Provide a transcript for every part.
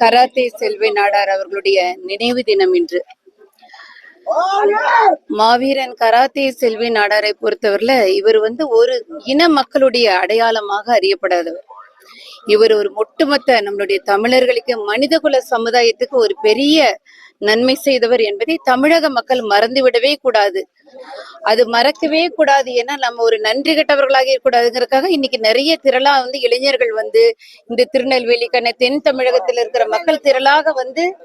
Karate செல்வி நாடார் அவர்களுடைய நினைவு தினம் இன்று. மாவீரன் கராத்தே செல்வி நாடாரை பொறுத்தவரையில இவர் வந்து ஒரு இன மக்களுடைய அடையாளமாக அறியப்படாதவர். இவர் ஒரு ஒட்டுமொத்த நம்மளுடைய தமிழர்களுக்கு மனிதகுல சமுதாயத்துக்கு ஒரு பெரிய நன்மை செய்தவர் என்பதை தமிழக மக்கள் மறந்துவிடவே கூடாது. அது மறக்கவே கூடாது. ஏன்னா நம்ம ஒரு நன்றி கெட்டவர்களாக இருக்கக்கூடாதுங்கிறதுக்காக இன்னைக்கு நிறைய திரளா வந்து இளைஞர்கள் வந்து இந்த திருநெல்வேலி கண்ண தென் தமிழகத்தில் இருக்கிற மக்கள் திரளாக வந்து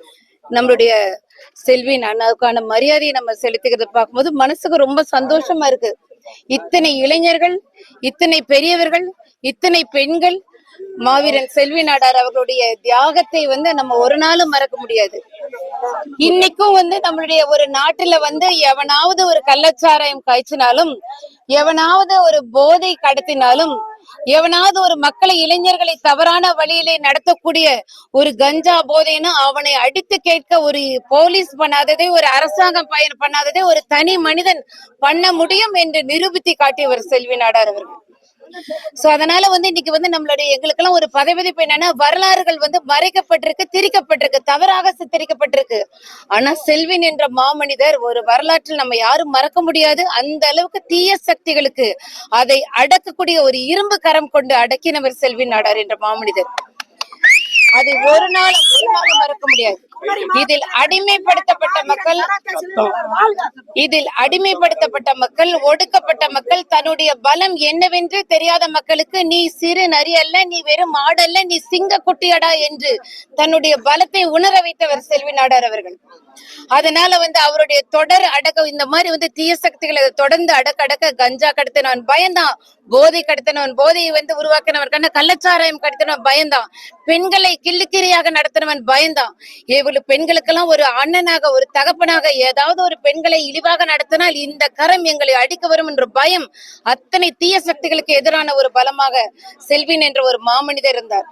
நம்மளுடைய செல்வி அண்ணாவுக்கான மரியாதையை நம்ம செலுத்துகிறத பார்க்கும்போது மனசுக்கு ரொம்ப சந்தோஷமா இருக்கு. இத்தனை இளைஞர்கள் இத்தனை பெரியவர்கள் இத்தனை பெண்கள் மாவீரன் செல்வி நாடார் அவர்களுடைய தியாகத்தை வந்து நம்ம ஒரு நாளும் மறக்க முடியாது. இன்னைக்கும் வந்து நம்மளுடைய ஒரு நாட்டுல வந்து எவனாவது ஒரு கள்ளச்சாராயம் காய்ச்சினாலும் எவனாவது ஒரு போதை கடத்தினாலும் எவனாவது ஒரு மக்களை இளைஞர்களை தவறான வழியிலே நடத்தக்கூடிய ஒரு கஞ்சா போதைன்னா அவனை அடித்து கேட்க ஒரு போலீஸ் பண்ணாததை ஒரு அரசாங்கம் பயன் பண்ணாததை ஒரு தனி மனிதன் பண்ண முடியும் என்று நிரூபித்து காட்டியவர் செல்வி நாடார் அவர்கள். சோ அதனால வந்து இன்னைக்கு வந்து நம்மளுடைய எங்களுக்கெல்லாம் ஒரு பதவிதிப்பு என்னன்னா வரலாறுகள் வந்து மறைக்கப்பட்டிருக்கு திரிக்கப்பட்டிருக்கு தவறாக சித்தரிக்கப்பட்டிருக்கு. ஆனா செல்வின் என்ற மாமனிதர் ஒரு வரலாற்றில் நம்ம யாரும் மறக்க முடியாது. அந்த அளவுக்கு தீய சக்திகளுக்கு அதை அடக்கக்கூடிய ஒரு இரும்பு கரம் கொண்டு அடக்கினவர் செல்வி நாடார் என்ற மாமனிதர். அதை ஒரு நாள் ஒரு நாளும் மறக்க முடியாது. இதில் அடிமைப்படுத்தப்பட்ட மக்கள் இதில் அடிமைப்படுத்தப்பட்ட மக்கள் ஒடுக்கப்பட்ட மக்கள் தன்னுடைய பலம் என்னவென்று தெரியாத மக்களுக்கு நீ சிறு நரி அல்ல நீ வெறும் ஆடல்ல நீ சிங்க குட்டியடா என்று தன்னுடைய பலத்தை உணர வைத்தவர் செல்வி நாடார் அவர்கள். அதனால வந்து அவருடைய தொடர் அடக்க இந்த மாதிரி வந்து தீய சக்திகளை தொடர்ந்து அடக்க அடக்க கஞ்சா கடத்தினவன் பயந்தான். போதை கடத்தினவன் போதையை வந்து உருவாக்கினவன் கண்ண கள்ளச்சாராயம் கடத்தினவன் பயந்தான். பெண்களை கிள்ளுக்கிரியாக நடத்தினவன் பயந்தான். இவ்வளவு பெண்களுக்கெல்லாம் ஒரு அண்ணனாக ஒரு தகப்பனாக ஏதாவது ஒரு பெண்களை இழிவாக நடத்தினால் இந்த கரம் எங்களை அடிக்க வரும் என்ற பயம் அத்தனை தீய சக்திகளுக்கு எதிரான ஒரு பலமாக செல்வின் என்ற ஒரு மாமனிதர் இருந்தார்.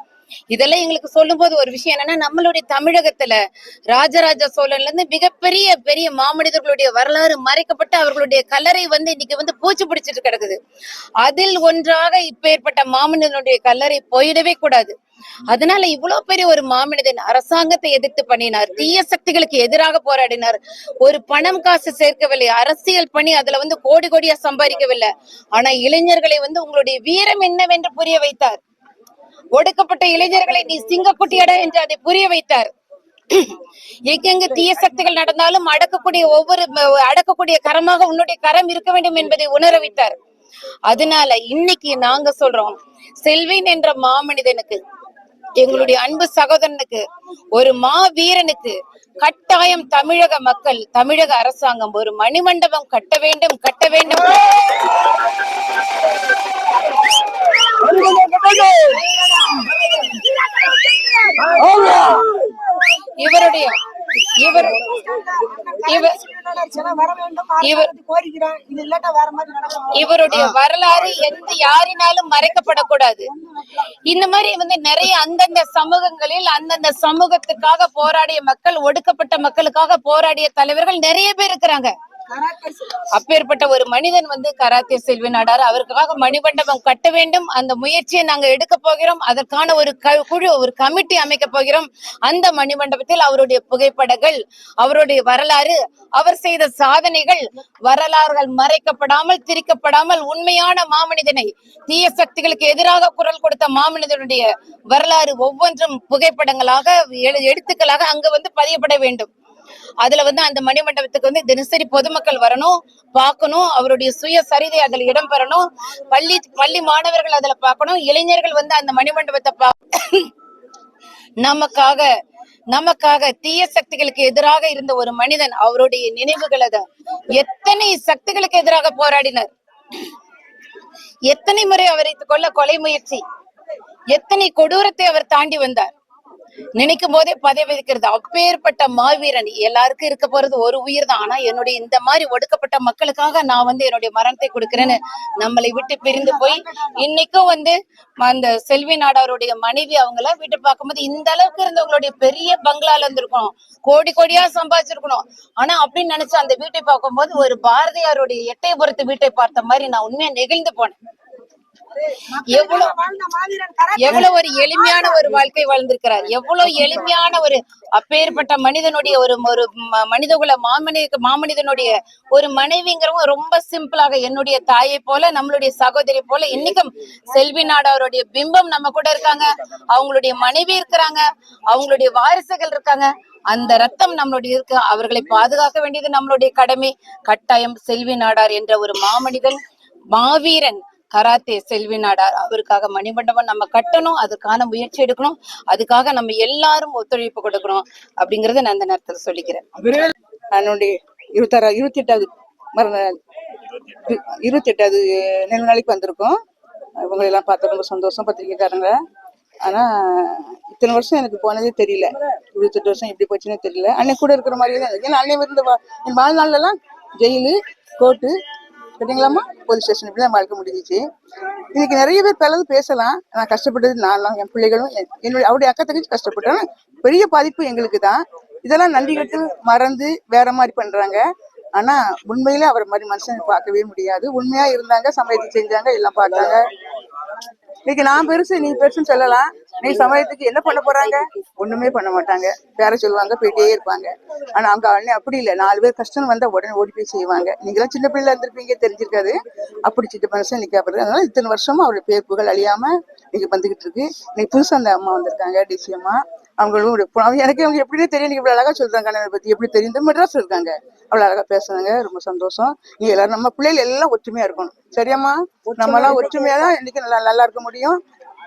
இதெல்லாம் எங்களுக்கு சொல்லும் போது ஒரு விஷயம் என்னன்னா நம்மளுடைய தமிழகத்துல ராஜராஜ சோழன்ல இருந்து மிகப்பெரிய பெரிய மாமனிதர்களுடைய வரலாறு மறைக்கப்பட்டு அவர்களுடைய கல்லறை வந்து இன்னைக்கு வந்து பூச்சி பிடிச்சிட்டு கிடக்குது. அதில் ஒன்றாக இப்ப ஏற்பட்ட மாமனிதனுடைய கல்லறை போயிடவே கூடாது. அதனால இவ்வளவு பெரிய ஒரு மாமனிதன் அரசாங்கத்தை எதிர்த்து பண்ணினார். தீய சக்திகளுக்கு எதிராக போராடினார். ஒரு பணம் காசு சேர்க்கவில்லை. அரசியல் பண்ணி அதுல வந்து கோடி கோடியா சம்பாதிக்கவில்லை. ஆனா இளைஞர்களை வந்து உங்களுடைய வீரம் என்னவென்று புரிய வைத்தார். ஒடுக்கப்பட்ட இளைஞர்களை நீ சிங்கக்குட்டியடா என்று அதை புரிய வைத்தார். எங்கெங்கு தீய சக்திகள் நடந்தாலும் அடக்கக்கூடிய ஒவ்வொரு அடக்கக்கூடிய கரமாக உன்னுடைய கரம் இருக்க வேண்டும் என்பதை உணர வைத்தார். அதனால இன்னைக்கு நாங்க சொல்றோம் செல்வின் என்ற மாமனிதனுக்கு எங்களுடைய அன்பு சகோதரனுக்கு ஒரு மா வீரனுக்கு கட்டாயம் தமிழக மக்கள் தமிழக அரசாங்கம் ஒரு மணிமண்டபம் கட்ட வேண்டும் கட்ட வேண்டும். இவருடைய இவர் இவருடைய வரலாறு எந்த யாரினாலும் மறைக்கப்படக்கூடாது. இந்த மாதிரி வந்து நிறைய அந்தந்த சமூகங்களில் அந்தந்த சமூகத்துக்காக போராடிய மக்கள் ஒடுக்கப்பட்ட மக்களுக்காக போராடிய தலைவர்கள் நிறைய பேர் இருக்கிறாங்க. அப்பேற்பட்ட ஒரு மனிதன் வந்து கராத்தே செல்வி நாடார் அவருக்காக மணிமண்டபம் கட்ட வேண்டும். அந்த முயற்சியை நாங்க எடுக்க போகிறோம். அதற்கான ஒரு குழு ஒரு கமிட்டி அமைக்க போகிறோம். அந்த மணிமண்டபத்தில் அவருடைய புகைப்படங்கள் அவருடைய வரலாறு அவர் செய்த சாதனைகள் வரலாறுகள் மறைக்கப்படாமல் திரிக்கப்படாமல் உண்மையான மாமனிதனை தீய சக்திகளுக்கு எதிராக குரல் கொடுத்த மாமனிதனுடைய வரலாறு ஒவ்வொன்றும் புகைப்படங்களாக எழு- எழுத்துக்களாக அங்கு வந்து பதியப்பட வேண்டும். அதுல வந்து அந்த மணிமண்டபத்துக்கு வந்து தினசரி பொதுமக்கள் வரணும் பார்க்கணும் அவருடைய சுய சரிதை அதுல இடம் பெறணும். பள்ளி பள்ளி மாணவர்கள் அதுல பார்க்கணும். இளைஞர்கள் வந்து அந்த மணிமண்டபத்தை பா நமக்காக நமக்காக தீய சக்திகளுக்கு எதிராக இருந்த ஒரு மனிதன் அவருடைய நினைவுகள் அத எத்தனை சக்திகளுக்கு எதிராக போராடினர். எத்தனை முறை அவரை கொல்ல கொலை முயற்சி எத்தனை கொடூரத்தை அவர் தாண்டி வந்தார். நினைக்கும் போதே பதவி வைக்கிறது அப்பேற்பட்ட மாவீரன் எல்லாருக்கும் இருக்க போறது ஒரு உயிர் தான் ஆனா என்னுடைய இந்த மாதிரி ஒடுக்கப்பட்ட மக்களுக்காக நான் வந்து என்னுடைய மரணத்தை கொடுக்கிறேன்னு நம்மளை விட்டு பிரிந்து போய் இன்னைக்கும் வந்து அந்த செல்வி நாடாருடைய மனைவி அவங்கள வீட்டு பார்க்கும்போது இந்த அளவுக்கு இருந்தவங்களுடைய பெரிய பங்களால இருந்திருக்கணும். கோடி கோடியா சம்பாதிச்சிருக்கணும். ஆனா அப்படின்னு நினைச்சு அந்த வீட்டை பார்க்கும்போது ஒரு பாரதியாருடைய எட்டயபுரத்து வீட்டை பார்த்த மாதிரி நான் உண்மையா நெகிழ்ந்து போனேன். எவ்வளவு ஒரு எளிமையான ஒரு வாழ்க்கை வாழ்ந்திருக்கிறார். எவ்வளவு எளிமையான ஒரு அப்பேற்பட்ட மனிதனுடைய ஒரு ஒரு மனிதகுல மாமனித மாமனிதனுடைய ஒரு மனைவிங்கிறவங்க ரொம்ப சிம்பிளாக என்னுடைய தாயை போல நம்மளுடைய சகோதரி போல இன்னைக்கும் செல்வி நாடாருடைய பிம்பம் நம்ம கூட இருக்காங்க. அவங்களுடைய மனைவி இருக்கிறாங்க. அவங்களுடைய வாரிசுகள் இருக்காங்க. அந்த ரத்தம் நம்மளுடைய இருக்கு. அவர்களை பாதுகாக்க வேண்டியது நம்மளுடைய கடமை. கட்டாயம் செல்வி நாடார் என்ற ஒரு மாமனிதன் மாவீரன் கராத்தே செல்வி நாடார் அவருக்காக மணிமண்டபம் நம்ம கட்டணும் அதுக்கான முயற்சி எடுக்கணும் அதுக்காக நம்ம எல்லாரும் ஒத்துழைப்பு கொடுக்கணும் அப்படிங்கறத நான் இந்த நேரத்துல சொல்லிக்கிறேன். என்னுடைய இருபத்தாறு இருபத்தி எட்டாவது மறுநாள் இருபத்தி எட்டாவது நெல் நாளைக்கு வந்திருக்கோம். இவங்களை எல்லாம் பார்த்து ரொம்ப சந்தோஷம் பத்திரிக்கைக்காரங்க ஆனா இத்தனை வருஷம் எனக்கு போனதே தெரியல. இருபத்தெட்டு வருஷம் எப்படி போச்சுன்னே தெரியல. அன்னைக்கு கூட இருக்கிற மாதிரியே தான் இருக்கு. ஏன்னா அன்னை இருந்த வா- என் வாழ்நாள்ல எல்லாம் ஜெயிலு கோர்ட்டு கேட்டீங்களாம்மா போலீஸ் ஸ்டேஷன் இப்படி தான் வாழ்க்கை முடிஞ்சிச்சு. இன்னைக்கு நிறைய பேர் பலது பேசலாம். நான் கஷ்டப்பட்டது நான் என் பிள்ளைகளும் என்னுடைய அவருடைய அக்கா தங்கச்சி கஷ்டப்பட்டேன் பெரிய பாதிப்பு எங்களுக்கு தான். இதெல்லாம் நன்றி கட்டு மறந்து வேற மாதிரி பண்றாங்க. ஆனா உண்மையில அவரை மாதிரி மனுஷன் பார்க்கவே முடியாது. உண்மையா இருந்தாங்க சமயத்தை செஞ்சாங்க எல்லாம் பார்த்தாங்க. இன்னைக்கு நான் பெருசு நீ பெருசுன்னு சொல்லலாம். நீ சமயத்துக்கு என்ன பண்ண போறாங்க? ஒண்ணுமே பண்ண மாட்டாங்க. பேர சொல்லுவாங்க போயிட்டே இருப்பாங்க. ஆனா அவங்க அண்ணன் அப்படி இல்லை. நாலு பேர் கஷ்டம் வந்தா உடனே ஓடி போய் செய்வாங்க. நீங்களாம் சின்ன பிள்ளைல இருந்திருப்பீங்க தெரிஞ்சிருக்காது. அப்படி சின்ன மனுஷன் இன்னைக்கு அப்படி அதனால இத்தனை வருஷமா அவருடைய பேர் புகழ் அழியாம இன்னைக்கு வந்துகிட்டு இருக்கு. இன்னைக்கு புதுசா அந்த அம்மா வந்திருக்காங்க டிசி அம்மா. அவங்களும் அவங்க எனக்கு அவங்க எப்படின்னு தெரியும். நீங்க இவ்வளவு அழகா சொல்றாங்க அண்ணனை பத்தி. எப்படி தெரியும் மெட்ராஸ் இருக்காங்க அவ்வளவு அழகா பேசுறாங்க ரொம்ப சந்தோஷம். நீ எல்லாரும் நம்ம பிள்ளைகள் எல்லாம் ஒற்றுமையா இருக்கணும். சரியாம்மா நம்ம எல்லாம் ஒற்றுமையா தான் இன்னைக்கு நல்லா நல்லா இருக்க முடியும்.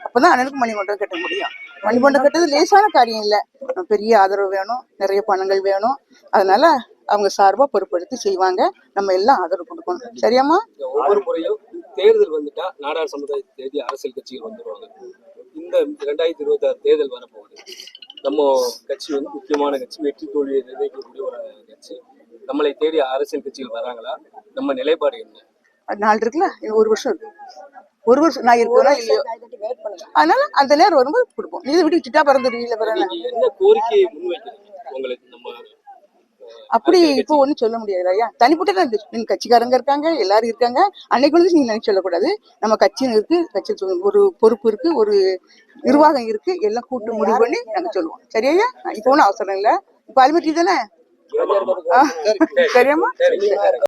அப்பதான் அண்ணனுக்கு மணிமண்டபம் கட்ட முடியும். மணிமண்டபம் கட்டுறது லேசான காரியம் இல்ல. பெரிய ஆதரவு வேணும் நிறைய பணங்கள் வேணும். அதனால அவங்க சார்பா பொறுப்பெடுத்து செய்வாங்க. நம்ம எல்லாம் ஆதரவு கொடுக்கணும். சரியாம்மா? ஒவ்வொரு முறையும் தேர்தல் வந்துட்டா நாடார் சமுதாயத்தை தேடி அரசியல் கட்சிகள் வந்துருவாங்க. இந்த ரெண்டாயிரத்தி இருபத்தி ஆறு தேர்தல் வரப்போகுது. நம்ம கட்சி வந்து முக்கியமான கட்சி வெற்றி தோல்வியை நிர்ணயிக்கக்கூடிய ஒரு கட்சி. நம்மளை தேடி அரசியல் கட்சிகள் வராங்களா? நம்ம நிலைப்பாடு என்ன? அது நாள் இருக்குல்ல? ஒரு வருஷம் இருக்கு. ஒரு வருஷம் நான் இருக்கா இல்லையோ? அதனால அந்த நேரம் வரும்போது கொடுப்போம். நீ விட்டு சிட்டா பிறந்துடுவீங்கள பிறகு அப்படி இப்போ ஒண்ணும் சொல்ல முடியாது ஐயா. தனிப்பட்ட தான் இருக்கு. நீங்க கட்சிக்காரங்க இருக்காங்க எல்லாரும் இருக்காங்க. அன்னைக்கு வந்து நீங்க நினைச்சு சொல்லக்கூடாது. நம்ம கட்சின்னு இருக்கு கட்சி ஒரு பொறுப்பு இருக்கு ஒரு நிர்வாகம் இருக்கு. எல்லாம் கூட்டு முடிவு பண்ணி நாங்க சொல்லுவோம். சரியா இப்போ ஒன்றும் அவசரம் இல்லை. இப்போ அலுமதி தானே? ஆ, சரியாம்மா சரி.